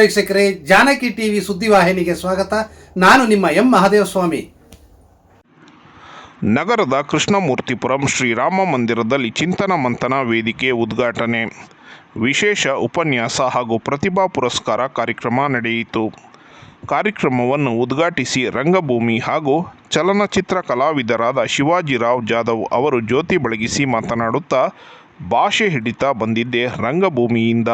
ವೀಕ್ಷಕರೇ, ಜಾನಕಿ ಟಿವಿ ಸುದ್ದಿವಾಹಿನಿಗೆ ಸ್ವಾಗತ. ನಾನು ನಿಮ್ಮ ಎಂ ಮಹಾದೇವಸ್ವಾಮಿ. ನಗರದ ಕೃಷ್ಣಮೂರ್ತಿಪುರಂ ಶ್ರೀರಾಮ ಮಂದಿರದಲ್ಲಿ ಚಿಂತನ ಮಂಥನ ವೇದಿಕೆ ಉದ್ಘಾಟನೆ. ವಿಶೇಷ ಉಪನ್ಯಾಸ ಹಾಗೂ ಪ್ರತಿಭಾ ಪುರಸ್ಕಾರ ಕಾರ್ಯಕ್ರಮ ನಡೆಯಿತು. ಕಾರ್ಯಕ್ರಮವನ್ನು ಉದ್ಘಾಟಿಸಿ ರಂಗಭೂಮಿ ಹಾಗೂ ಚಲನಚಿತ್ರ ಕಲಾವಿದರಾದ ಶಿವಾಜಿರಾವ್ ಜಾಧವ್ ಅವರು ಜ್ಯೋತಿ ಬೆಳಗಿಸಿ ಮಾತನಾಡುತ್ತಾ ಭಾಷೆ ಹಿಡಿತ ಬಂದಿದ್ದೆ ರಂಗಭೂಮಿಯಿಂದ.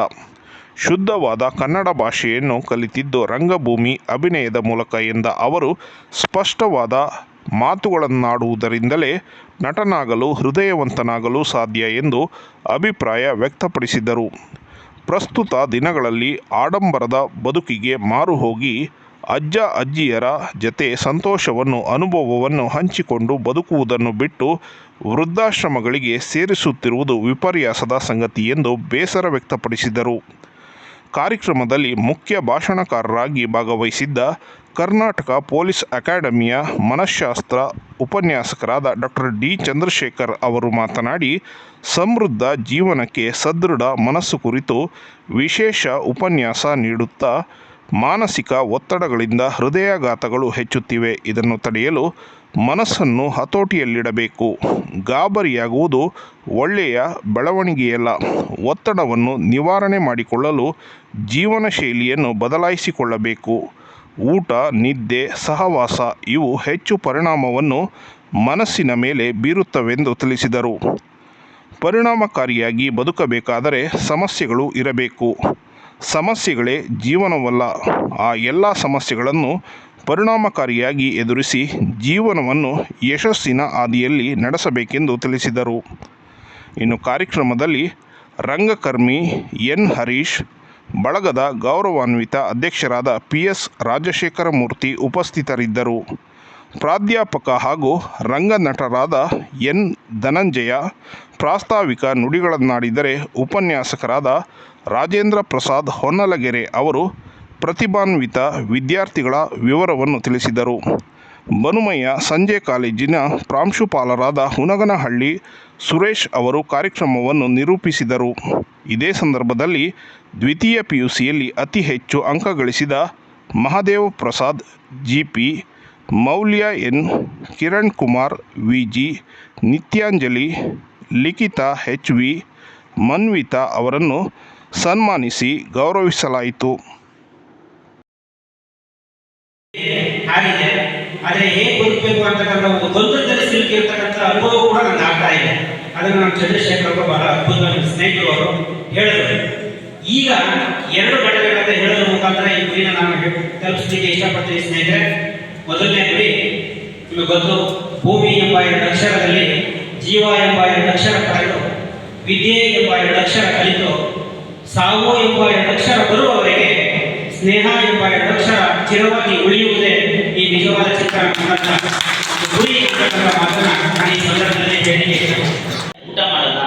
ಶುದ್ಧವಾದ ಕನ್ನಡ ಭಾಷೆಯನ್ನು ಕಲಿತಿದ್ದು ರಂಗಭೂಮಿ ಅಭಿನಯದ ಮೂಲಕ ಎಂದ ಅವರು, ಸ್ಪಷ್ಟವಾದ ಮಾತುಗಳನ್ನಾಡುವುದರಿಂದಲೇ ನಟನಾಗಲು ಹೃದಯವಂತನಾಗಲು ಸಾಧ್ಯ ಎಂದು ಅಭಿಪ್ರಾಯ ವ್ಯಕ್ತಪಡಿಸಿದರು. ಪ್ರಸ್ತುತ ದಿನಗಳಲ್ಲಿ ಆಡಂಬರದ ಬದುಕಿಗೆ ಮಾರು ಹೋಗಿ ಅಜ್ಜ ಅಜ್ಜಿಯರ ಜತೆ ಸಂತೋಷವನ್ನು, ಅನುಭವವನ್ನು ಹಂಚಿಕೊಂಡು ಬದುಕುವುದನ್ನು ಬಿಟ್ಟು ವೃದ್ಧಾಶ್ರಮಗಳಿಗೆ ಸೇರಿಸುತ್ತಿರುವುದು ವಿಪರ್ಯಾಸದ ಸಂಗತಿ ಎಂದು ಬೇಸರ ವ್ಯಕ್ತಪಡಿಸಿದರು. ಕಾರ್ಯಕ್ರಮದಲ್ಲಿ ಮುಖ್ಯ ಭಾಷಣಕಾರರಾಗಿ ಭಾಗವಹಿಸಿದ್ದ ಕರ್ನಾಟಕ ಪೊಲೀಸ್ ಅಕಾಡೆಮಿಯ ಮನಃಶಾಸ್ತ್ರ ಉಪನ್ಯಾಸಕರಾದ ಡಾಕ್ಟರ್ ಡಿ ಚಂದ್ರಶೇಖರ್ ಅವರು ಮಾತನಾಡಿ, ಸಮೃದ್ಧ ಜೀವನಕ್ಕೆ ಸದೃಢ ಮನಸ್ಸು ಕುರಿತು ವಿಶೇಷ ಉಪನ್ಯಾಸ ನೀಡುತ್ತಾ ಮಾನಸಿಕ ಒತ್ತಡಗಳಿಂದ ಹೃದಯಾಘಾತಗಳು ಹೆಚ್ಚುತ್ತಿವೆ. ಇದನ್ನು ತಡೆಯಲು ಮನಸ್ಸನ್ನು ಹತೋಟಿಯಲ್ಲಿಡಬೇಕು. ಗಾಬರಿಯಾಗುವುದು ಒಳ್ಳೆಯ ಬೆಳವಣಿಗೆಯಲ್ಲ. ಒತ್ತಡವನ್ನು ನಿವಾರಣೆ ಮಾಡಿಕೊಳ್ಳಲು ಜೀವನ ಶೈಲಿಯನ್ನು ಬದಲಾಯಿಸಿಕೊಳ್ಳಬೇಕು. ಊಟ, ನಿದ್ದೆ, ಸಹವಾಸ ಇವು ಹೆಚ್ಚು ಪರಿಣಾಮವನ್ನು ಮನಸ್ಸಿನ ಮೇಲೆ ಬೀರುತ್ತವೆಂದು ತಿಳಿಸಿದರು. ಪರಿಣಾಮಕಾರಿಯಾಗಿ ಬದುಕಬೇಕಾದರೆ ಸಮಸ್ಯೆಗಳು ಇರಬೇಕು. ಸಮಸ್ಯೆಗಳೇ ಜೀವನವಲ್ಲ. ಆ ಎಲ್ಲ ಸಮಸ್ಯೆಗಳನ್ನು ಪರಿಣಾಮಕಾರಿಯಾಗಿ ಎದುರಿಸಿ ಜೀವನವನ್ನು ಯಶಸ್ಸಿನ ಹಾದಿಯಲ್ಲಿ ನಡೆಸಬೇಕೆಂದು ತಿಳಿಸಿದರು. ಇನ್ನು ಕಾರ್ಯಕ್ರಮದಲ್ಲಿ ರಂಗಕರ್ಮಿ ಎನ್. ಹರೀಶ್, ಬಳಗದ ಗೌರವಾನ್ವಿತ ಅಧ್ಯಕ್ಷರಾದ ಪಿ. ಎಸ್. ರಾಜಶೇಖರ ಮೂರ್ತಿ ಉಪಸ್ಥಿತರಿದ್ದರು. ಪ್ರಾಧ್ಯಾಪಕ ಹಾಗೂ ರಂಗನಟರಾದ ಎನ್ ಧನಂಜಯ ಪ್ರಾಸ್ತಾವಿಕ ನುಡಿಗಳನ್ನಾಡಿದರೆ ಉಪನ್ಯಾಸಕರಾದ ರಾಜೇಂದ್ರ ಪ್ರಸಾದ್ ಹೊನ್ನಲಗೆರೆ ಅವರು ಪ್ರತಿಭಾನ್ವಿತ ವಿದ್ಯಾರ್ಥಿಗಳ ವಿವರವನ್ನು ತಿಳಿಸಿದರು. ಬನುಮಯ್ಯ ಸಂಜೆ ಕಾಲೇಜಿನ ಪ್ರಾಂಶುಪಾಲರಾದ ಹುನಗನಹಳ್ಳಿ ಸುರೇಶ್ ಅವರು ಕಾರ್ಯಕ್ರಮವನ್ನು ನಿರೂಪಿಸಿದರು. ಇದೇ ಸಂದರ್ಭದಲ್ಲಿ ದ್ವಿತೀಯ ಪಿಯುಸಿಯಲ್ಲಿ ಅತಿ ಹೆಚ್ಚು ಅಂಕ ಗಳಿಸಿದ Mahadev Prasad GP Maulya N Kiran Kumar, VG Nityanjali, Likhita H V, Manvita ಅವರನ್ನು ಸನ್ಮಾನಿಸಿ ಗೌರವಿಸಲಾಯಿತು. ಈಗ ಎರಡು ಘಟನೆಗಳನ್ನ ಹೇಳೋದ್ರ ಮುಖಾಂತರ ಈ ಗುರಿನ ನಾನು ತಲುಪಿಸ್ಲಿಕ್ಕೆ ಇಷ್ಟಪಡ್ತೀನಿ ಸ್ನೇಹಿತರೆ. ಮೊದಲನೇ ಗುರಿ ನಿಮಗೆ ಗೊತ್ತು, ಭೂಮಿ ಎಂಬ ಎರಡು ಅಕ್ಷರದಲ್ಲಿ ಜೀವ ಎಂಬ ಎರಡು ಅಕ್ಷರ ಕಳೆದು, ವಿದ್ಯೆ ಎಂಬ ಎರಡು ಅಕ್ಷರ ಕಲಿತು, ಸಾವು ಎಂಬ ಎರಡು ಅಕ್ಷರ ಬರುವವರೆಗೆ ಸ್ನೇಹ ಎಂಬ ಎರಡು ಅಕ್ಷರ ಚಿರವಾಗಿ ಉಳಿಯುವುದೇ ಈ ನಿಜವಾದ ಚಿತ್ರ. ಗುರಿ ಅಂತಕ್ಕಂಥ ಮಾತನ್ನ ನಾನು ಈ ಸಂದರ್ಭದಲ್ಲಿ ಹೇಳಲಿಕ್ಕೆ ಊಟ ಮಾಡಲ್ಲ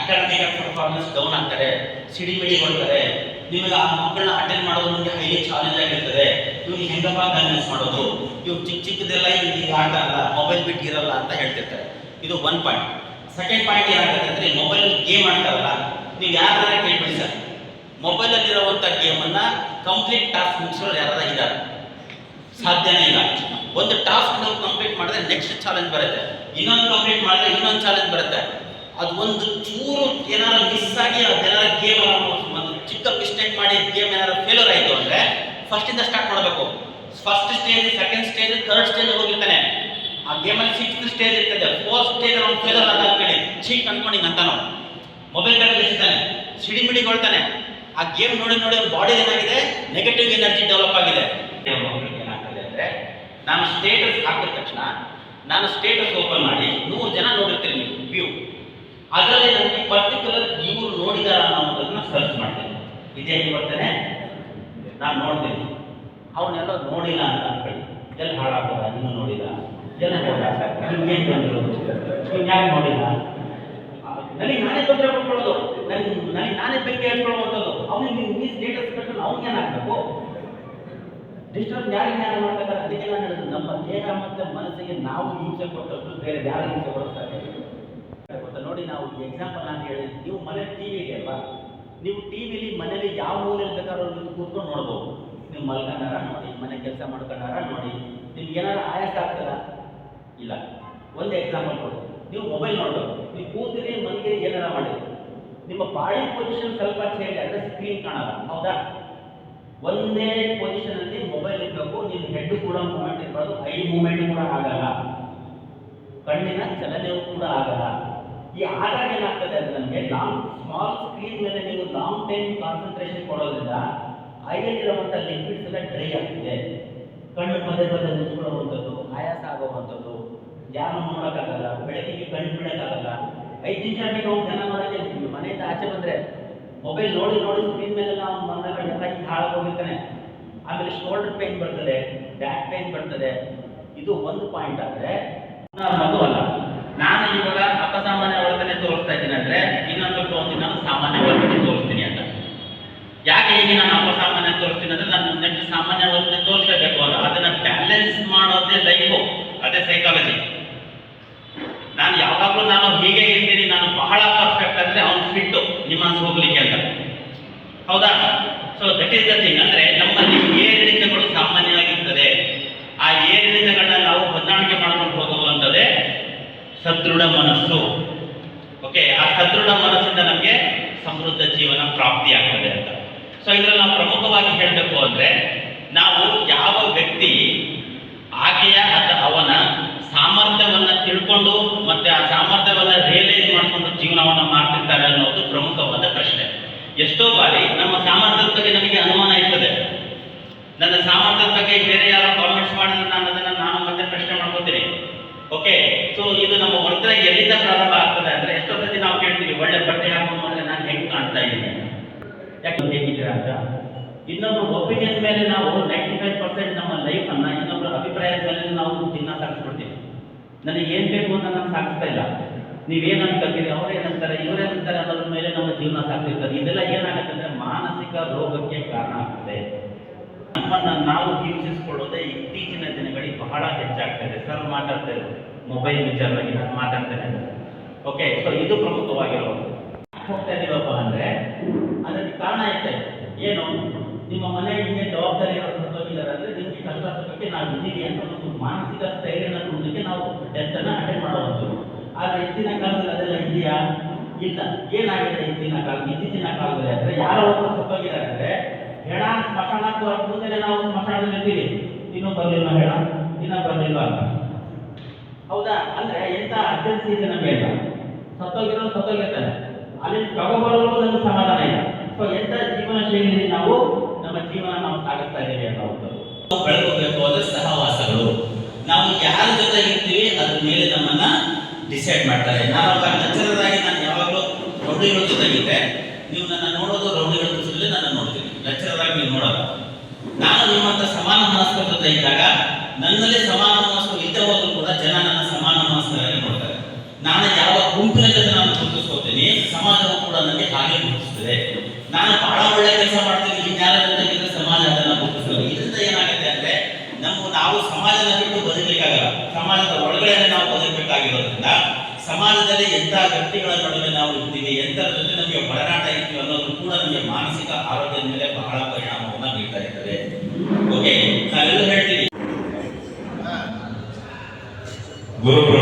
ಅಕಾಡೆಮಿಕ್ ಪರ್ಫಾರ್ಮೆನ್ಸ್ ಡೌನ್ ಆಗ್ತಾರೆ ಸಿಡಿಮಿಡಿಗೊಳ್ತಾರೆ ನಿಮಗೆ ಆ ಮಕ್ಕಳನ್ನ ಅಟೆಂಡ್ ಮಾಡೋದು ನಿಮಗೆ ಹೈಲಿ ಚಾಲೆಂಜ್ ಆಗಿರ್ತದೆ. ಇವ್ರು ಹೆಂಗಪ್ಪ ಬ್ಯಾಲೆನ್ಸ್ ಮಾಡೋದು? ಇವ್ರು ಚಿಕ್ಕ ಚಿಕ್ಕದೆಲ್ಲ ಈ ಆಟ ಅಲ್ಲ ಮೊಬೈಲ್ ಬಿಟ್ಟು ಇರಲ್ಲ ಅಂತ ಹೇಳ್ತಿರ್ತಾರೆ. ಇದು ಒನ್ ಪಾಯಿಂಟ್ ಸೆಕೆಂಡ್ ಪಾಯಿಂಟ್ ಏನಾಗುತ್ತೆ ಮೊಬೈಲ್ ಗೇಮ್ ಆಡ್ತಾರಲ್ಲ, ನೀವು ಯಾರ ಕೇಳ್ಬಿಡಿ ಸರ್. ಮೊಬೈಲಲ್ಲಿರುವಂಥ ಗೇಮನ್ನು ಕಂಪ್ಲೀಟ್ ಟಾಸ್ಕ್ ಮುಗಿಸೋರು ಯಾರು ಇದ್ದಾರೆ ಸಾಧ್ಯನೇ ಇಲ್ಲ. ಒಂದು ಟಾಸ್ಕ್ ನಾವು ಕಂಪ್ಲೀಟ್ ಮಾಡಿದ್ರೆ ನೆಕ್ಸ್ಟ್ ಚಾಲೆಂಜ್ ಬರುತ್ತೆ. ಇನ್ನೊಂದು ಕಂಪ್ಲೀಟ್ ಮಾಡಿದ್ರೆ ಇನ್ನೊಂದು ಚಾಲೆಂಜ್ ಬರುತ್ತೆ. ಅದು ಒಂದು ಚೂರು ಏನಾರು ಮಿಸ್ ಆಗಿ ಅದೇನಾರ ಗೇಮ್ ಒಂದು ಚಿಕ್ಕ ಮಿಸ್ಟೇಕ್ ಮಾಡಿ ಗೇಮ್ ಏನಾರು ಫೇಲ್ಯೂರ್ ಆಯಿತು ಅಂದರೆ ಫಸ್ಟಿಂದ ಸ್ಟಾರ್ಟ್ ಮಾಡಬೇಕು first stage second stage third stage ಹೋಗಿರ್ತಾನೆ. ಆ ಗೇಮಲ್ಲಿ ಸಿಕ್ಸ್ತ್ ಸ್ಟೇಜ್ ಇರ್ತದೆ. ಫೋರ್ತ್ ಸ್ಟೇಜ್ ಅವ್ನು ಫೇಲರ್ ಅಂತ ಕಡೆ ಚೀಕ್ ಅನ್ಕೊಂಡಿಂಗ್ ಅಂತ ನಾವು ಮೊಬೈಲ್ ತಗೊಂಡಿರ್ತಾನೆ ಸಿಡಿಮಿಡಿಗೊಳ್ತಾನೆ ಆ ಗೇಮ್ ನೋಡಿ ನೋಡಿ ಅವ್ರ ಬಾಡಿ ಏನಾಗಿದೆ? ನೆಗೆಟಿವ್ ಎನರ್ಜಿ ಡೆವಲಪ್ ಆಗಿದೆ. ಏನಾಗ್ತದೆ ಅಂದ್ರೆ ನಾನು ಸ್ಟೇಟಸ್ ಹಾಕಿದ ತಕ್ಷಣ, ನಾನು ಸ್ಟೇಟಸ್ ಓಪನ್ ಮಾಡಿ ನೂರು ಜನ ನೋಡಿರ್ತೀನಿ ನೀವು ವ್ಯೂ ಅದರಲ್ಲಿ ನನಗೆ ಪರ್ಟಿಕ್ಯುಲರ್ ಇವರು ನೋಡಿದಾರ ಅನ್ನೋದನ್ನ ಸರ್ಚ್ ಮಾಡ್ತೇನೆ. ಇದೇ ಬರ್ತೇನೆ ನಾನು ನೋಡ್ತೀನಿ. ಅವನ್ನೆಲ್ಲ ನೋಡಿಲ್ಲ ಅಂತ ಅನ್ಕೊಳ್ಳಿ ಎಲ್ಲಿ ಹಾಳಾಗ್ತದ? ನೀನು ನೋಡಿಲ್ಲ. ಎಲ್ಲ ಬಂದಿರೋದು ಯಾಕೆ ನೋಡಿಲ್ಲ? ನನಗೆ ನಾನೇ ತೊಂದರೆ ಕೊಟ್ಕೊಳ್ಳೋದು ನನಗೆ ನನಗೆ ನಾನೇ ಬೆಂಕಿ ಹೇಳ್ಕೊಳ್ಳುವಂಥದ್ದು ಅವನಿಗೆ ಈ ಸ್ಟೇಟಸ್ ಕಟ್ಟಲು ಅವ್ನಿಗೆ ಏನಾಗಬೇಕು ಡಿಸ್ಟರ್ಬ್ ಯಾರಿಗೆ ಜ್ಞಾನ ಮಾಡ್ಬೇಕಾದ್ರೆ ಅದಕ್ಕೆಲ್ಲ ಹೇಳಿದ್ದು ನಮ್ಮ ದೇಹ ಮತ್ತು ಮನಸ್ಸಿಗೆ ನಾವು ಹಿಂಸೆ ಕೊಟ್ಟದ್ದು ಬೇರೆ ಯಾರು ಹಿಂಸೆ ಕೊಡ್ತಾರೆ ನೋಡಿ ನಾವು ಎಕ್ಸಾಂಪಲ್ ನಾನು ಹೇಳಿದ್ವಿ ನೀವು ಮನೆ ಟಿ ವಿಗೆ ಇದೆಯಲ್ವಾ ನೀವು ಟಿ ವಿಲಿ ಮನೇಲಿ ಯಾವ ಮೂಲ ಬೇಕಾದ್ರೂ ಕೂತ್ಕೊಂಡು ನೋಡ್ಬೋದು. ನೀವು ಮಲ್ಕೊಂಡಾರ ನೋಡಿ, ಮನೆ ಕೆಲಸ ಮಾಡ್ಕೊಂಡಾರ ನೋಡಿ. ನಿಮ್ಗೆ ಏನಾರು ಆಯಾಸ ಆಗ್ತದ? ಇಲ್ಲ. ಒಂದು ಎಕ್ಸಾಂಪಲ್ ಕೊಡು. ನೀವು ಮೊಬೈಲ್ ನೋಡ್ಬೇಕು. ನೀವು ಕೂತಿರಿ ಮನೆಗೆ ಏನಾರ ಮಾಡಿ ನಿಮ್ಮ ಬಾಡಿ ಪೊಸಿಷನ್ ಸ್ವಲ್ಪ ಚೇಂಜ್ ಆದರೆ ಸ್ಕ್ರೀನ್ ಕಾಣಲ್ಲ. ಹೌದಾ? ಒಂದೇ ಪೊಸಿಷನ್ ಅಲ್ಲಿ ಮೊಬೈಲ್ ಇರಬೇಕು. ನಿಮ್ಮ ಹೆಡ್ ಕೂಡ ಮೂವ್ಮೆಂಟ್ ಇರಬಾರ್ದು ಐ ಮೂವ್ಮೆಂಟ್ ಕೂಡ ಆಗಲ್ಲ. ಕಣ್ಣಿನ ಚಲನೆ ಕೂಡ ಆಗಲ್ಲ. ಈ ಆದಾಗ ಏನಾಗ್ತದೆ ಅಂದ್ರೆ ನಮಗೆ ಲಾಂಗ್ ಸ್ಮಾಲ್ ಸ್ಕ್ರೀನ್ ಮೇಲೆ ನೀವು ಲಾಂಗ್ ಟೈಮ್ ಕಾನ್ಸಂಟ್ರೇಷನ್ ಕೊಡೋದ್ರಿಂದ ಐಯಲ್ಲಿರುವಂಥ ಲಿಕ್ವಿಡ್ಸ್ ಎಲ್ಲ ಡ್ರೈ ಆಗ್ತಿದೆ. ಕಣ್ಣು ಪದೇ ಪದೇ ಮುಚ್ಕೊಳ್ಳುವಂಥದ್ದು, ಆಯಾಸ ಆಗುವಂಥದ್ದು ಯಾರು ನೋಡೋಕ್ಕಾಗಲ್ಲ ಬೆಳಕಿಗೆ ಕಣ್ಣು ಬಿಡೋಕ್ಕಾಗಲ್ಲ. ಐದು ನಿಮಿಷ ಹೋಗಿ ಜನ ನೋಡೋಕೆ ಮನೆಯಿಂದ ಆಚೆ ಬಂದರೆ ಮೊಬೈಲ್ ನೋಡಿ ನೋಡಿ ಸ್ಕ್ರೀನ್ ಮೇಲೆ ನಾವು ಬಂದಾಗ ಎಲ್ಲ ಹಿಂಗೆ ಹಾಳಾಗೋಗಿರ್ತಾನೆ ಆಮೇಲೆ ಶೋಲ್ಡರ್ ಪೇನ್ ಬರ್ತದೆ ಬ್ಯಾಕ್ ಪೇನ್ ಬರ್ತದೆ. ಇದು ಒಂದು ಪಾಯಿಂಟ್ ಆದರೆ ಅನ್ನೋದು ಅಲ್ಲ. ನಾನು ಇವಾಗ ಅಪಸಾಮಾನ್ಯ ವರ್ತನೆ ತೋರಿಸ್ತಾ ಇದ್ದೀನಿ ಅಂದ್ರೆ ಇನ್ನೊಂದು ಸ್ವಲ್ಪ ಒಂದು ಸಾಮಾನ್ಯ ವರ್ತನೆ ತೋರಿಸ್ತೀನಿ. ಯಾಕೆ ಹೇಗೆ ನಾನು ಅಪಸಾಮಾನ್ಯ ತೋರಿಸ್ತೀನಿ ಅಂದ್ರೆ ನಾನು ನೆಕ್ಸ್ಟ್ ಸಾಮಾನ್ಯ ವರ್ತನೆ ತೋರಿಸಬೇಕು ಅಲ್ಲ. ಅದನ್ನ ಬ್ಯಾಲೆನ್ಸ್ ಮಾಡೋದೇ ಲೈಫು ಅದೇ ಸೈಕಾಲಜಿ ನಾನು ಯಾವಾಗಲೂ ನಾನು ಹೀಗೆ ಇರ್ತೀನಿ, ನಾನು ಬಹಳ ಪರ್ಫೆಕ್ಟ್ ಅಂದ್ರೆ ಅವ್ನು ಫಿಟ್ಟು ನಿಮ್ಮನ್ಸ್ ಹೋಗ್ಲಿಕ್ಕೆ ಅಂತ. ಹೌದಾ? So that is the thing ಅಂದ್ರೆ ನಮ್ಮಲ್ಲಿ ಏರಿಳಿತಗಳು ಸಾಮಾನ್ಯವಾಗಿರ್ತದೆ. ಆ ಏರಿಳಿತಗಳನ್ನ ನಾವು ಹೊಂದಾಣಿಕೆ ಮಾಡ್ಕೊಂಡು ಹೋಗುವಂಥದ್ದೇ ಸದೃಢ ಮನಸ್ಸು. ಓಕೆ ಆ ಸದೃಢ ಮನಸ್ಸಿಂದ ನಮಗೆ ಸಮೃದ್ಧ ಜೀವನ ಪ್ರಾಪ್ತಿಯಾಗ್ತದೆ ಅಂತ. ಸೊ ಇದರಲ್ಲಿ ನಾವು ಪ್ರಮುಖವಾಗಿ ಹೇಳಬೇಕು ಅಂದ್ರೆ ನಾವು ಯಾವ ವ್ಯಕ್ತಿ ಆಕೆಯ ಅಥವಾ ಅವನ ಸಾಮರ್ಥ್ಯವನ್ನ ತಿಳ್ಕೊಂಡು ಮತ್ತೆ ಆ ಸಾಮರ್ಥ್ಯವನ್ನ ರಿಯಲೈಸ್ ಮಾಡಿಕೊಂಡು ಜೀವನವನ್ನ ಮಾಡ್ತಿರ್ತಾರೆ ಅನ್ನೋದು ಪ್ರಮುಖವಾದ ಪ್ರಶ್ನೆ. ಎಷ್ಟೋ ಬಾರಿ ನಮ್ಮ ಸಾಮರ್ಥ್ಯದ ಬಗ್ಗೆ ನಮಗೆ ಅನುಮಾನ ಇರ್ತದೆ. ನನ್ನ ಸಾಮರ್ಥ್ಯದ ಬಗ್ಗೆ ಬೇರೆ ಯಾರೋ ಕಾಮೆಂಟ್ಸ್ ಮಾಡಿದ್ರೆ ನಾನು ಅದನ್ನ ನಾನು ಮತ್ತೆ ಪ್ರಶ್ನೆ ಮಾಡ್ಕೋತೀನಿ. ಓಕೆ ಸೊ ಇದು ನಮ್ಮ ವರ್ತನೆ ಎಲ್ಲಿಂದ ಪ್ರಾರಂಭ ಆಗ್ತದೆ ಅಂದ್ರೆ ಎಷ್ಟೋ ಸತಿ ನಾವು ಕೇಳ್ತೀವಿ, ಒಳ್ಳೆ ಬಟ್ಟೆ ಹಾಕೊಂಡು ನಾನು ಹೆಂಗ್ ಕಾಣ್ತಾ ಇದ್ದೀನಿ? ಯಾಕೆ ಅಂತ? ಇನ್ನೊಬ್ರು ಒಪಿನಿಯನ್ ಮೇಲೆ ನಾವು ನೈಂಟಿ ಫೈವ್ ಪರ್ಸೆಂಟ್ ನಮ್ಮ ಲೈಫ್ ಅನ್ನ ಇನ್ನೊಬ್ಬರ ಅಭಿಪ್ರಾಯದ ಮೇಲೆ ನಾವು ಜೀವನ ಸಾಗಿಸ್ಬಿಡ್ತೀವಿ ನನಗೆ ಏನ್ ಬೇಕು ಅಂತ ನಾನು ಸಾಗಿಸ್ತಾ ಇಲ್ಲ. ನೀವೇನ್ ಅನ್ಕೊತೀರಿ ಅವ್ರೇನಂತಾರೆ ಇವ್ರೇನಂತಾರೆ ಅನ್ನೋದ್ರ ಮೇಲೆ ನಮ್ಮ ಜೀವನ ಸಾಕ್ತಿರ್ತಾರೆ ಇದೆಲ್ಲ ಏನಾಗುತ್ತೆ ಅಂದ್ರೆ ಮಾನಸಿಕ ರೋಗಕ್ಕೆ ಕಾರಣ ಆಗ್ತದೆ. ನಮ್ಮನ್ನ ನಾವು ಹಿಂಸಿಸ್ಕೊಳ್ಳೋದೇ ಇತ್ತೀಚಿನ ದಿನಗಳಿಗೆ ಬಹಳ ಹೆಚ್ಚಾಗ್ತದೆ ಸರ್ ಮಾತಾಡ್ತಾ ಇರೋದು. ಮೊಬೈಲ್ ವಿಚಾರವಾಗಿ ನಾನು ಮಾತಾಡ್ತೇನೆ. ಓಕೆ ಸೊ ಇದು ಪ್ರಮುಖವಾಗಿರೋದು. ಹೋಗ್ತಾ ಇದೀವಪ್ಪ ಅಂದ್ರೆ ಕಾರಣ ಐತೆ ಏನು? ನಿಮ್ಮ ಮನೆ ಹಿಂದೆ ಜವಾಬ್ದಾರಿ ಅಂದ್ರೆ ನಿಮ್ಗೆ ಕಷ್ಟ ಸುಖಕ್ಕೆ ನಾವು ಇದ್ದೀವಿ ಅಂತ ಒಂದು ಮಾನಸಿಕ ಸ್ಥೈರ್ಯನ ಕೊಡೋದಕ್ಕೆ ನಾವು ಡೆತ್ ಅನ್ನ ಅಟೆಂಡ್ ಮಾಡಬಹುದು ಆದ್ರೆ ಇತ್ತಿನ ಕಾಲದಲ್ಲಿ ಅದೆಲ್ಲ ಇದೆಯಾ ಇಲ್ಲ. ಏನಾಗಿದೆ ಇತ್ತಿನ ಕಾಲ ಇತ್ತೀಚಿನ ಕಾಲದಲ್ಲಿ ಅಂದ್ರೆ ಯಾರೋ ಒಬ್ಬರು ಸತ್ತೋಗಿದ್ದಾರೆ ಅಂದ್ರೆ ಹೆಣ ನಾವು ಸ್ಮಶಾನದಲ್ಲಿ ಇರ್ತೀವಿ. ಇನ್ನೂ ಬರಲಿಲ್ಲ ಹೆಣ? ಇನ್ನ ಬರಲಿಲ್ಲ ಹೌದಾ? ಅಂದ್ರೆ ಎಂತ ಅರ್ಜೆನ್ಸಿ ಇದೆ ನಮಗೆ? ಸತ್ತೋಗಿರೋ ಸತ್ತೋಗಿರ್ತಾರೆ. ಅಲ್ಲಿ ಇಲ್ಲ ಸೊ ಎಂತ ಜೀವನ ಶೈಲಿಯಲ್ಲಿ ನಾವು ನಮ್ಮ ಜೀವನ ನಾವು ಸಾಗಿಸ್ತಾ ಇದ್ದೀವಿ ಅನ್ನೋದು ನಾವು ಬೆಳಕೋಬೇಕು ಅಂದ್ರೆ ಸಹವಾಸಗಳು ನಾವು ಯಾರ ಜೊತೆ ಇರ್ತೀವಿ ಅದ್ರ ಮೇಲೆ ನಮ್ಮನ್ನ ಡಿಸೈಡ್ ಮಾಡ್ತಾರೆ. ನಾನು ಅವಾಗ ನಾನು ಯಾವಾಗಲೂ ರೌಡಿಗಳ ಜೊತೆಗಿದ್ದೆ ನೀವು ನನ್ನ ನೋಡೋದು ರೌಡಿಗಳ ಜೊತೆ ನನ್ನ ನೋಡ್ತೀನಿ. ನಚ್ಚರದಾಗಿ ನೀವು ನೋಡೋದು ನಾನು ನಿಮ್ಮಂತ ಸಮಾನ ಮನಸ್ಕರ ಜೊತೆ ಇದ್ದಾಗ ನನ್ನಲ್ಲಿ ಸಮಾನ ಮನಸ್ಕರು ಇದ್ದ ಕೂಡ ಜನ ನನ್ನ ಸಮಾನ ಮನಸ್ಕರಾಗಿ ನೋಡ್ತಾರೆ. ನಾನು ಯಾವ ಗುಂಪಿನ ಜೊತೆ ನಾನು ಗುರುತಿಸ್ಕೋತೀನಿ ಸಮಾಜವು ಕೂಡ ನನಗೆ ಹಾಗೆ ಗುರುತಿಸ್ತದೆ. ನಾನು ಬಹಳ ಒಳ್ಳೆ ಕೆಲಸ ಮಾಡ್ತೀನಿ, ವಿಜ್ಞಾನ ಜೊತೆಗಿದ್ರೆ ಸಮಾಜ ಅದನ್ನ ಗುರುತಿಸೋದು. ಇದರಿಂದ ಏನಾಗುತ್ತೆ ಅಂದ್ರೆ, ನಮ್ಮ ನಾವು ಸಮಾಜದ ಬಿಟ್ಟು ಬದುಕಲಿಕ್ಕಾಗಲ್ಲ. ಸಮಾಜದ ಒಳಗಡೆ ನಾವು ಬದುಕಬೇಕಾಗಿರೋದ್ರಿಂದ, ಸಮಾಜದಲ್ಲಿ ಎಂಥ ವ್ಯಕ್ತಿಗಳ ನಡುವೆ ನಾವು ಇರ್ತೀವಿ ಎಂಥರ ಜೊತೆ ನಮಗೆ ಒಡನಾಟ ಇತ್ತು ಅನ್ನೋದು ಕೂಡ ನಮಗೆ ಮಾನಸಿಕ ಆರೋಗ್ಯದ ಮೇಲೆ ಬಹಳ ಪರಿಣಾಮವನ್ನು ಬೀಳ್ತಾ ಇರ್ತದೆ. ಓಕೆ ನಾವೆಲ್ಲ ಹೇಳ್ತೀವಿ. ಗುರು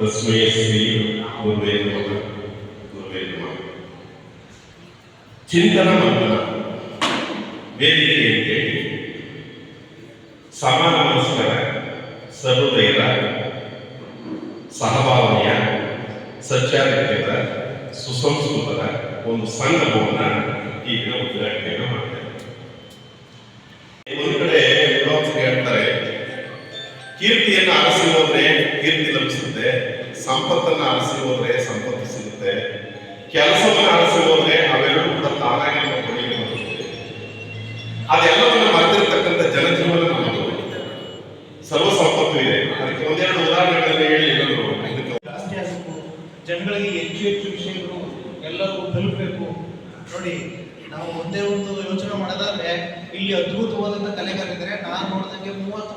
ತಸ್ಮೈ ಶ್ರೀ ಗುರುವೇ ಚಿಂತನ ಮಂಥನ ವೇದಿಕೆ ಅಂತೇಳಿ ಸಮಾನ ಮನಸ್ಕರ, ಸಹೃದಯರ, ಸಹಭಾವನೆಯ ಸಚ್ಚಾರಿತ್ಯದ ಸುಸಂಸ್ಕೃತದ ಒಂದು ಸಂಗಮವನ್ನ ಈ ದಿನ ಉದ್ಘಾಟನೆಯನ್ನು ಮಾಡ್ತೇವೆ. ಒಂದು ಕಡೆ ಹೇಳ್ತಾರೆ, ಕೀರ್ತಿಯನ್ನು ಅರಸಿ ಲಭಿಸುತ್ತೆ, ಸಂಪತ್ತನ್ನು ಅರಸಿ ಹೋದ್ರೆ ಸಂಪತ್ತು ಸಿಗುತ್ತೆ. ಕೆಲಸವನ್ನು ಅರಸಿ ಹೋದ್ರೆ ಅವೆರಡೂ ಕೂಡ ತಾನಾಗಿ ಅದೆಲ್ಲವನ್ನು ಮರೆತಿರ್ತಕ್ಕಂಥ ಜನಜೀವನ ಸರ್ವ ಸಂಪತ್ತು ಇದೆ. ಅದಕ್ಕೆ ಒಂದೆರಡು ಉದಾಹರಣೆಗಳನ್ನು ಹೇಳಿ ಹೇಳಿದ್ರು. ಜಾಸ್ತಿ ಜನಗಳಿಗೆ ಹೆಚ್ಚು ಹೆಚ್ಚು ವಿಷಯಗಳು ಎಲ್ಲರಿಗೂ ತಲುಪಬೇಕು. ನೋಡಿ, ನಾವು ಒಂದೇ ಒಂದು ಯೋಚನೆ ಮಾಡೋದಾದ್ರೆ, ಇಲ್ಲಿ ಅದ್ಭುತವಾದಂಥ ಕಲೆಗಾರಿದ್ದಾರೆ ನಾನು ನೋಡಿದಂಗೆ ಮೂವತ್ತ್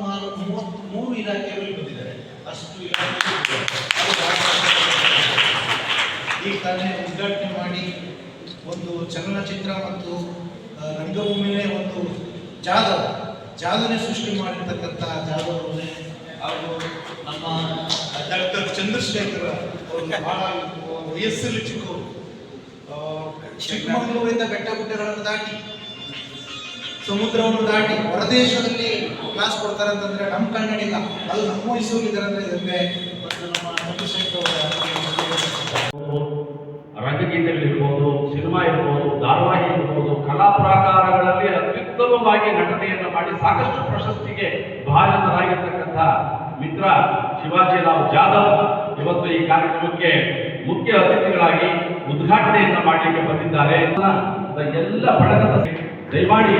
ಮೂರು ಇಲಾಖೆಗಳು ಬಂದಿದ್ದಾರೆ ಅಷ್ಟು ಈಗ ಉದ್ಘಾಟನೆ ಮಾಡಿ ಒಂದು ಚಲನಚಿತ್ರ ಮತ್ತು ರಂಗಭೂಮಿಯೇ ಒಂದು ಜಾಗ ಜಾದನೆ ಸೃಷ್ಟಿ ಮಾಡಿರ್ತಕ್ಕಂಥ ಜಾದವ್ ಅವ್ರನ್ನೇ ಹಾಗೂ ನಮ್ಮ ಡಾಕ್ಟರ್ ಚಂದ್ರಶೇಖರ್ ಅವರು ಬಹಳ ವಯಸ್ಸಲ್ಲಿ ಚಿಕ್ಕವರು. ಚಿಕ್ಕಮಗಳೂರಿಂದ ಬೆಟ್ಟ ಗುಡ್ಡಗಳನ್ನು ದಾಟಿ ಸಮುದ್ರವನ್ನು ದಾಟಿ ಹೊರದೇಶದಲ್ಲಿ ಕ್ಲಾಸ್ ಕೊಡ್ತಾರೆ ಅಂತಂದ್ರೆ ನಮ್ಮ ಕನ್ನಡಿಗ. ಅಲ್ಲಿ, ನಮ್ಮ ಮೈಸೂರಿದ್ದಾರೆ ಅಂದ್ರೆ ಇದಕ್ಕೆ ರಂಗಗೀತೆಗಳಿರ್ಬೋದು, ಸಿನಿಮಾ ಇರ್ಬೋದು, ಧಾರಾವಾಹಿ ಇರ್ಬೋದು, ಕಲಾ ಪ್ರಾಕಾರಗಳಲ್ಲಿ ಅತ್ಯುತ್ತಮವಾಗಿ ನಟನೆಯನ್ನು ಮಾಡಿ ಸಾಕಷ್ಟು ಪ್ರಶಸ್ತಿಗೆ ಭಾಜನರಾಗಿರ್ತಕ್ಕಂಥ ಮಿತ್ರ ಶಿವಾಜಿರಾವ್ ಜಾಧವ್ ಇವತ್ತು ಈ ಕಾರ್ಯಕ್ರಮಕ್ಕೆ ಮುಖ್ಯ ಅತಿಥಿಗಳಾಗಿ ಉದ್ಘಾಟನೆಯನ್ನು ಮಾಡಲಿಕ್ಕೆ ಬಂದಿದ್ದಾರೆ. ಎಲ್ಲ ಬಳಗದ ದಯಮಾಡಿ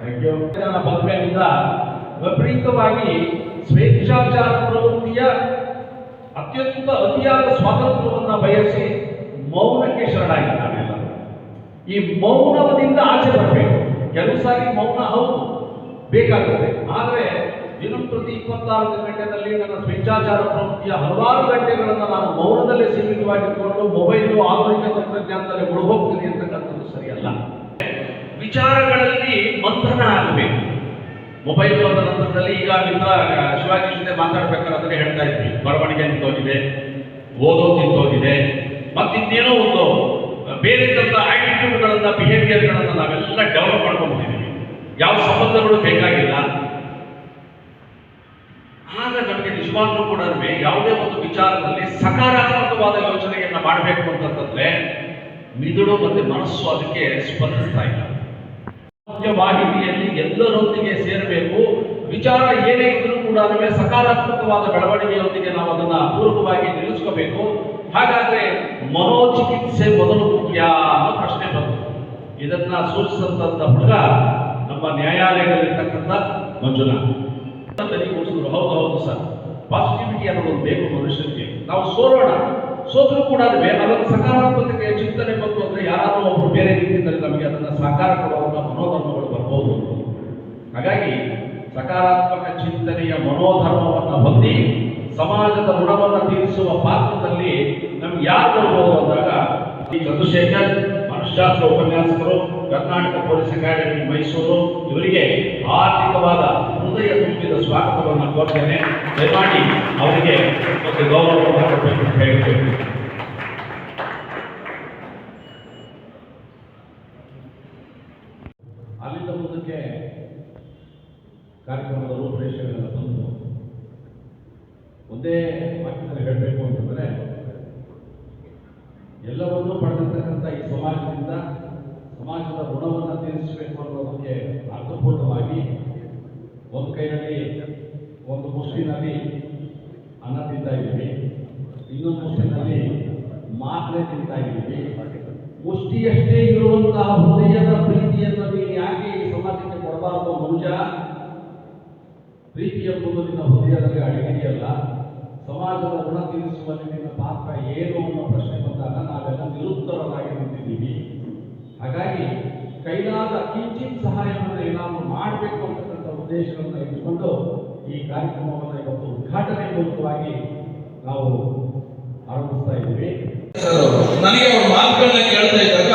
ಅವರಿಗೆ ಒಂದು ನನ್ನ ವಿಪರೀತವಾಗಿ ಸ್ವೇಚ್ಛಾಚಾರ ಪ್ರವೃತ್ತಿಯ ಅತ್ಯಂತ ಅತಿಯಾದ ಸ್ವಾತಂತ್ರ್ಯವನ್ನು ಬಯಸಿ ಮೌನಕ್ಕೆ ಶರಣಾಗಿದ್ದಾನೆ. ಈ ಮೌನದಿಂದ ಆಚೆ ಬರಬೇಕು. ಕೆಲವು ಮೌನ ಹೌದು ಬೇಕಾಗುತ್ತೆ ಆದರೆ ದಿನಂಪ್ರತಿ ಇಪ್ಪತ್ತಾರು ಗಂಟೆಯಲ್ಲಿ ನನ್ನ ಸ್ವೇಚ್ಛಾಚಾರ ಪ್ರವೃತ್ತಿಯ ಹಲವಾರು ಗಂಟೆಗಳನ್ನು ನಾನು ಮೌನದಲ್ಲೇ ಸೀಮಿತವಾಗಿಟ್ಟುಕೊಂಡು ಮೊಬೈಲು, ಆಧುನಿಕ ತಂತ್ರಜ್ಞಾನದಲ್ಲಿ ಮುಳುಗೋಗ್ತೀನಿ ಅಂತಕ್ಕಂಥದ್ದು ಸರಿಯಲ್ಲ. ವಿಚಾರಗಳಲ್ಲಿ ಮಂಥನ ಆಗಬೇಕು. ಮೊಬೈಲ್ ಬಂದ ನಂತರದಲ್ಲಿ ಈಗ ಮಿತ್ರ, ಶಿವಾಜಿ ಜೊತೆ ಮಾತಾಡ್ಬೇಕಾದ್ರೆ ಹೇಳ್ತಾ ಇದ್ವಿ. ಬರವಣಿಗೆ ನಿಂತೋಗಿದೆ, ಓದೋ ನಿಂತೋಗಿದೆ, ಮತ್ತಿನ್ನೇನೋ ಒಂದು ಬೇರೆ ಥರದ ಆಟಿಟ್ಯೂಡ್ಗಳನ್ನ ಬಿಹೇವಿಯರ್ಗಳನ್ನ ನಾವೆಲ್ಲ ಡೆವಲಪ್ ಮಾಡ್ಕೊಂಡಿದ್ದೀವಿ ಯಾವ ಸಂಬಂಧಗಳು ಬೇಕಾಗಿಲ್ಲ ಆಗ ನಮಗೆ ನಿಜವಾಗ್ಲೂ ಕೂಡ ಯಾವುದೇ ಒಂದು ವಿಚಾರದಲ್ಲಿ ಸಕಾರಾತ್ಮಕವಾದ ಯೋಚನೆಯನ್ನ ಮಾಡಬೇಕು ಅಂತಂದ್ರೆ ಮಿದುಳು ಮತ್ತೆ ಮನಸ್ಸು ಅದಕ್ಕೆ ಸ್ಪಂದಿಸ್ತಾ ಇಲ್ಲ. ಮುಖ್ಯ ವಾಹಿನಿಯಲ್ಲಿ ಎಲ್ಲರೊಂದಿಗೆ ಸೇರಬೇಕು. ವಿಚಾರ ಏನೇ ಇದ್ರೂ ಕೂಡ ಸಕಾರಾತ್ಮಕವಾದ ಬೆಳವಣಿಗೆಯೊಂದಿಗೆ ನಾವು ಅದನ್ನ ಪೂರಕವಾಗಿ ನಿಲ್ಲಿಸ್ಕೋಬೇಕು. ಹಾಗಾದ್ರೆ ಮನೋಚಿಕಿತ್ಸೆ ಮೊದಲು ಮುಖ್ಯ ಅನ್ನೋ ಪ್ರಶ್ನೆ ಬಂತು. ಇದನ್ನ ಸೂಚಿಸಿದಂತ ಹುಡುಗ ನಮ್ಮ ನ್ಯಾಯಾಲಯದಲ್ಲಿರ್ತಕ್ಕಂಥ ಮಂಜುನಾಥ್. ಹೌದು ಹೌದು ಸರ್. ಪಾಸಿಟಿವಿಟಿ ಅನ್ನೋದು ಬೇಕು ಮನುಷ್ಯನಿಗೆ. ನಾವು ಸೋರೋಣ ಸೋತರೂ ಕೂಡ ಅದೊಂದು ಸಕಾರಾತ್ಮಕತೆಯ ಚಿಂತನೆ ಬಂತು ಅಂದ್ರೆ ಯಾರಾದರೂ ಒಬ್ಬರು ಬೇರೆ ರೀತಿಯಲ್ಲಿ ನಮಗೆ ಅದನ್ನು ಸಾಕಾರ ಕೊಡುವಂತಹ ಮನೋಧರ್ಮಗಳು ಬರ್ಬೋದು. ಹಾಗಾಗಿ ಸಕಾರಾತ್ಮಕ ಚಿಂತನೆಯ ಮನೋಧರ್ಮವನ್ನು ಹೊಂದಿ ಸಮಾಜದ ಋಣವನ್ನು ತೀರಿಸುವ ಪಾತ್ರದಲ್ಲಿ ನಮ್ಗೆ ಯಾರು ಬರ್ಬೋದು ಅಂದಾಗ ಈ ಚಂದ್ರಶೇಖರ್ ಮನಃಶಾಸ್ತ್ರ ಉಪನ್ಯಾಸಕರು, ಕರ್ನಾಟಕ ಪೊಲೀಸ್ ಅಕಾಡೆಮಿ ಮೈಸೂರು, ಇವರಿಗೆ ಆರ್ಥಿಕವಾದ ಹೃದಯ ತುಂಬಿದ ಸ್ವಾಗತವನ್ನು ಕೋರ್ತೇನೆ ದಯಮಾಡಿ ಅವರಿಗೆ ಒಂದು ಗೌರವವನ್ನು ಕೊಡಬೇಕು ಅಂತ ಹೇಳ್ತೇನೆ. ಅಲ್ಲಿಂದ ಮುಂದಕ್ಕೆ ಕಾರ್ಯಕ್ರಮದ ರೂಪರೇಷೆಗಳೆಲ್ಲ ತಂದು ಒಂದೇ ವಾಕ್ಯದಲ್ಲಿ ಹೇಳಬೇಕು ಅಂತಂದರೆ, ಎಲ್ಲವನ್ನೂ ಪಡೆದಿರ್ತಕ್ಕಂಥ ಈ ಸಮಾಜದಿಂದ ಸಮಾಜದ ಋಣವನ್ನು ತೀರಿಸಬೇಕು ಅನ್ನೋದಕ್ಕೆ ಅರ್ಥಪೂರ್ಣವಾಗಿ ಒಂದು ಕೈಯಲ್ಲಿ ಒಂದು ಮುಷ್ಟಿನಲ್ಲಿ ಅನ್ನ ತಿಂತಾ ಇದ್ದೀವಿ. ಇನ್ನೊಂದು ಮುಷ್ಟಿನಲ್ಲಿ ಮಾತ್ರೆ ತಿಂತಾ ಇದ್ದೀವಿ. ಮುಷ್ಟಿಯಷ್ಟೇ ಇರುವಂತಹ ಹೃದಯದ ಪ್ರೀತಿಯನ್ನು ನೀನು ಯಾಕೆ ಈ ಸಮಾಜಕ್ಕೆ ಕೊಡಬಾರದು ಮನುಜ ಪ್ರೀತಿ ಎಂಬುದು ನಿನ್ನ ಹೃದಯದಲ್ಲಿ ಅಡಗಿದೆಯಲ್ಲ. ಸಮಾಜದ ಋಣ ತೀರಿಸುವಲ್ಲಿ ನಿನ್ನ ಪಾತ್ರ ಏನು ಅನ್ನೋ ಪ್ರಶ್ನೆ ಬಂದಾಗ ನಾವೆಲ್ಲ ನಿರುತ್ತರವಾಗಿ ನಿಂತಿದ್ದೀವಿ. ಹಾಗಾಗಿ ಕೈಲಾದ ಕಿಂಚಿತ್ ಸಹಾಯವನ್ನು ಏನಾದರೂ ಮಾಡಬೇಕು ಅಂತಕ್ಕಂಥ ಉದ್ದೇಶವನ್ನು ಇಟ್ಟುಕೊಂಡು ಈ ಕಾರ್ಯಕ್ರಮವನ್ನು ಇವತ್ತು ಉದ್ಘಾಟನೆ ಮೂಲಕವಾಗಿ ನಾವು ಆರಂಭಿಸ್ತಾ ಇದ್ದೀವಿ. ನನಗೆ ಅವ್ರ ಮಾತುಗಳನ್ನ ಕೇಳ್ತಾ ಇದ್ದಾಗ,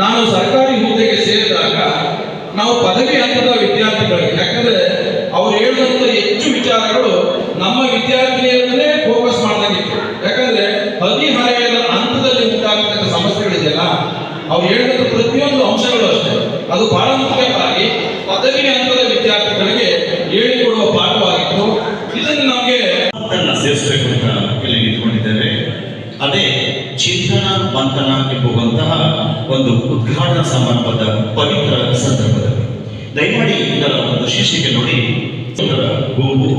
ನಾನು ಸರ್ಕಾರಿ ಹುದ್ದೆಗೆ ಸೇರಿದಾಗ, ನಾವು ಪದವಿ ಹಂತದ ವಿದ್ಯಾರ್ಥಿಗಳಿಗೆ ಯಾಕಂದ್ರೆ ಅವ್ರು ಹೇಳಿದಂತ ಹೆಚ್ಚು ವಿಚಾರಗಳು ನಮ್ಮ ವಿದ್ಯಾರ್ಥಿನಿಯರನ್ನೇ ಫೋಕಸ್ ಮಾಡ್ದಂಗಿತ್ತು ಯಾಕಂದ್ರೆ ಹದಿಹರೆಯದ ಹಂತದಲ್ಲಿ ಉಂಟಾಗತಕ್ಕ ಸಮಸ್ಯೆಗಳಿದೆಯಲ್ಲ ಅವ್ರು ಹೇಳಿದಂತ ಪ್ರತಿಯೊಂದು ಅಂಶಗಳು ಅಷ್ಟೇ ಅದು ಬಹಳ ಮುಖ್ಯವಾಗಿ ಪದವಿ ಹಂತದ ವಿದ್ಯಾರ್ಥಿಗಳಿಗೆ ಹೇಳಿಕೊಡುವ ಪಾಠವಾಗಿತ್ತು ಇದನ್ನು ನಮಗೆ ಅದನ್ನ ಸೇರಿಸಬೇಕು ಅಂತ ಇಲ್ಲಿ ನಿಂತ್ಕೊಂಡಿದ್ದೇವೆ ಅದೇ ಚಿಂತನ ಮಂಥನ ಎಂಬುವಂತಹ ಒಂದು ಉದ್ಘಾಟನಾ ಸಮಾರಂಭದ ಪವಿತ್ರ ಸಂದರ್ಭದಲ್ಲಿ. ದಯಮಾಡಿ ಇದರ ಒಂದು ಶೀರ್ಷಿಕೆ ನೋಡಿ. ಗೋವು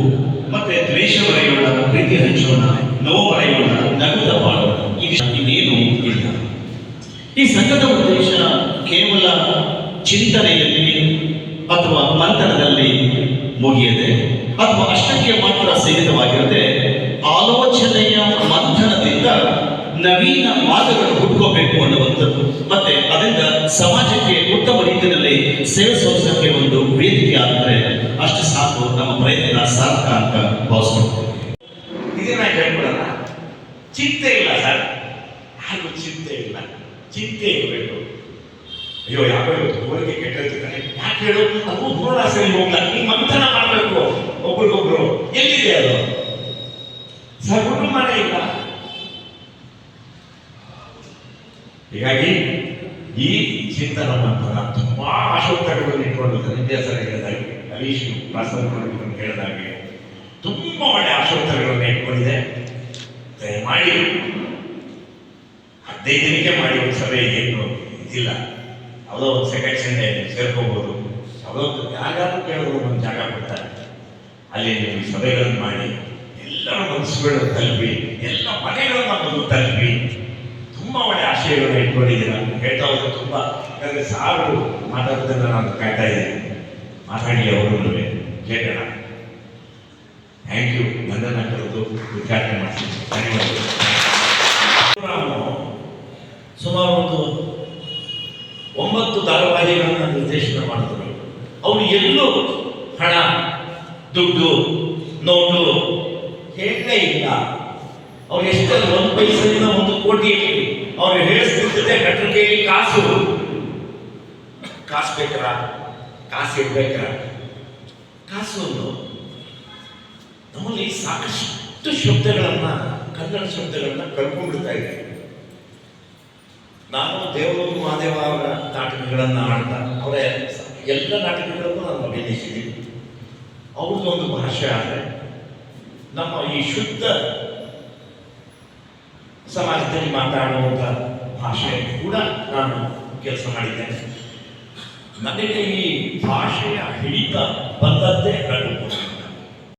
ಮತ್ತೆ ದ್ವೇಷ ಬರೆಯೋಣ ಪ್ರೀತಿ ಹಂಚೋಣ, ನೋವು ಬರೆಯೋಣ ನಗುತ್ತ ಬಾಳೋಣ. ಇನ್ನೇನು ಇಲ್ಲ. ಈ ಸಂಘದ ಉದ್ದೇಶ ಕೇವಲ ಚಿಂತನೆಯಲ್ಲಿ ಅಥವಾ ಮಂಥನದಲ್ಲಿ ಮುಗಿಯದೆ ಅಥವಾ ಅಷ್ಟಕ್ಕೆ ಮಾತ್ರ ಸೀಮಿತವಾಗಿರದೆ ಆಲೋಚನೆಯ ಮಂಥನದಿಂದ ನವೀನ ಮಾರ್ಗಗಳು ಹುಟ್ಕೋಬೇಕು ಅನ್ನುವಂಥದ್ದು. ಮತ್ತೆ ಅದರಿಂದ ಸಮಾಜಕ್ಕೆ ಉತ್ತಮ ರೀತಿಯಲ್ಲಿ ಸೇವೆ ಸಲ್ಲಿಸೋಕೆ ಒಂದು ವೇದಿಕೆ ಆದರೆ ಅಷ್ಟು ಸಾಕು. ನಮ್ಮ ಪ್ರಯತ್ನ ಸಾರ್ಥಕ ಅಂತ ಭಾವಿಸ್ಕೊಳ್ತೇವೆ ಇದನ್ನ ಚಿಂತೆ ಇಲ್ಲ ಸರ್. ಹಾಗೂ ಚಿಂತೆ ಇಲ್ಲ. ಚಿಂತೆ ಇರಬೇಕು. ಅಯ್ಯೋ, ಯಾಕೋ ಕೆಟ್ಟಿರ್ತಾನೆ ಯಾಕೆ ಹೇಳು? ಅದು ಪೂರ್ಣ ಸರಿ ಹೋಗ್ಲ ಈ ಮಂಥನ ಮಾಡಬೇಕು ಒಬ್ರಿಗೊಬ್ರು ಎಲ್ಲಿದೆ ಅದು ಸರ್ ಮನೆ ಇಲ್ಲ. ಹೀಗಾಗಿ ಈ ಚಿಂತನ ಮಂತ್ರ ತುಂಬಾ ಆಶೋತ್ತರಗಳನ್ನು ಇಟ್ಕೊಂಡಿದ್ದಾರೆ ವಿದ್ಯಾಸರ ಹೇಳಿದಾಗೆ ಹರೀಶ್ ಪ್ರಾಸಂಗಿಕವನ್ನು ಹೇಳಿದಾಗೆ ತುಂಬ ಒಳ್ಳೆ ಆಶೋತ್ತರಗಳನ್ನು ಇಟ್ಕೊಂಡಿದೆ ದಯಮಾಡಿ ಹದಿನೈದು ದಿನಕ್ಕೆ ಮಾಡಿ ಒಂದು ಸಭೆ ಏನು ಇದಿಲ್ಲ. ಯಾವುದೋ ಒಂದು ಸೆಕೆಂಡ್ ಸಂಡೆ ಸೇರ್ಕೋಬಹುದು ಯಾವುದೋ ಜಾಗ ಯಾರಾದ್ರೂ ಕೇಳಿದ್ರು ಒಂದು ಜಾಗ ಕೊಡ್ತಾರೆ ಅಲ್ಲಿ ನೀವು ಸಭೆಗಳನ್ನು ಮಾಡಿ ಎಲ್ಲರ ಮನಸ್ಸುಗಳು ತಲುಪಿ, ಎಲ್ಲ ಮನೆಗಳನ್ನ ಬಂದು ತಲುಪಿ, ತುಂಬಾ ಒಳ್ಳೆ ಆಶಯಗಳನ್ನ ಇಟ್ಕೊಂಡಿದ್ದೀರ. ಹೇಳ್ತಾ ಹೋದ್ರೆ ತುಂಬಾ, ಯಾಕಂದ್ರೆ ಸಾರು ಮಾತಾಡೋದನ್ನ ನಾನು ಕಾಯ್ತಾ ಇದ್ದೀನಿ. ಮಾತಾಡಿ ಅವರು ಕೇಳೋಣ. ಥ್ಯಾಂಕ್ ಯು ನನ್ನನ್ನು ಕರೆದು ಉದ್ಘಾಟನೆ ಮಾಡ್ತೀನಿ. ಧನ್ಯವಾದಗಳು. ಸುಮಾರು ಒಂದು ಒಂಬತ್ತು ಧಾರಾವಾಹಿಗಳನ್ನು ನಿರ್ದೇಶನ ಮಾಡಿದ್ರು. ಅವರು ಎಲ್ಲೂ ಹಣ, ದುಡ್ಡು, ನೋಟು ಹೇಳಲೇ ಇಲ್ಲ. ಅವ್ರು ಎಷ್ಟೇ ಒಂದು ಪೈಸದಿಂದ ಒಂದು ಕೋಟಿ ಇರಲಿ. ಅವ್ರು ಹೇಳಿಸ್ತಿದ್ದೆ ಕಾಸು. ಕಾಸು ಬೇಕಾರ? ಕಾಸು ಇರ್ಬೇಕಾರ ಕಾಸು ನಮ್ಮಲ್ಲಿ ಸಾಕಷ್ಟು ಶಬ್ದಗಳನ್ನ, ಕನ್ನಡ ಶಬ್ದಗಳನ್ನ ಕಳ್ಕೊಂಡ್ಬಿಡ್ತಾ ಇದೆ. ನಾನು ದೇವರು ಮಹಾದೇವ ಅವರ ನಾಟಕಗಳನ್ನ ಆಡ್ತಾ ಅವರ ಎಲ್ಲ ನಾಟಕಗಳನ್ನು ನಾನು ಅಭಿನಯಿಸಿದ್ದೀನಿ. ಅವ್ರದ್ದು ಒಂದು ಭಾಷೆ ಆದರೆ ನಮ್ಮ ಈ ಶುದ್ಧ ಸಮಾಜದಲ್ಲಿ ಮಾತಾಡುವಂಥ ಭಾಷೆ ಕೂಡ ನಾನು ಕೆಲಸ ಮಾಡಿದ್ದೇನೆ. ನನಗೆ ಈ ಭಾಷೆಯ ಹಿಡಿತ ಬಂದದ್ದೇ ಕಂಡುಕೊಂಡು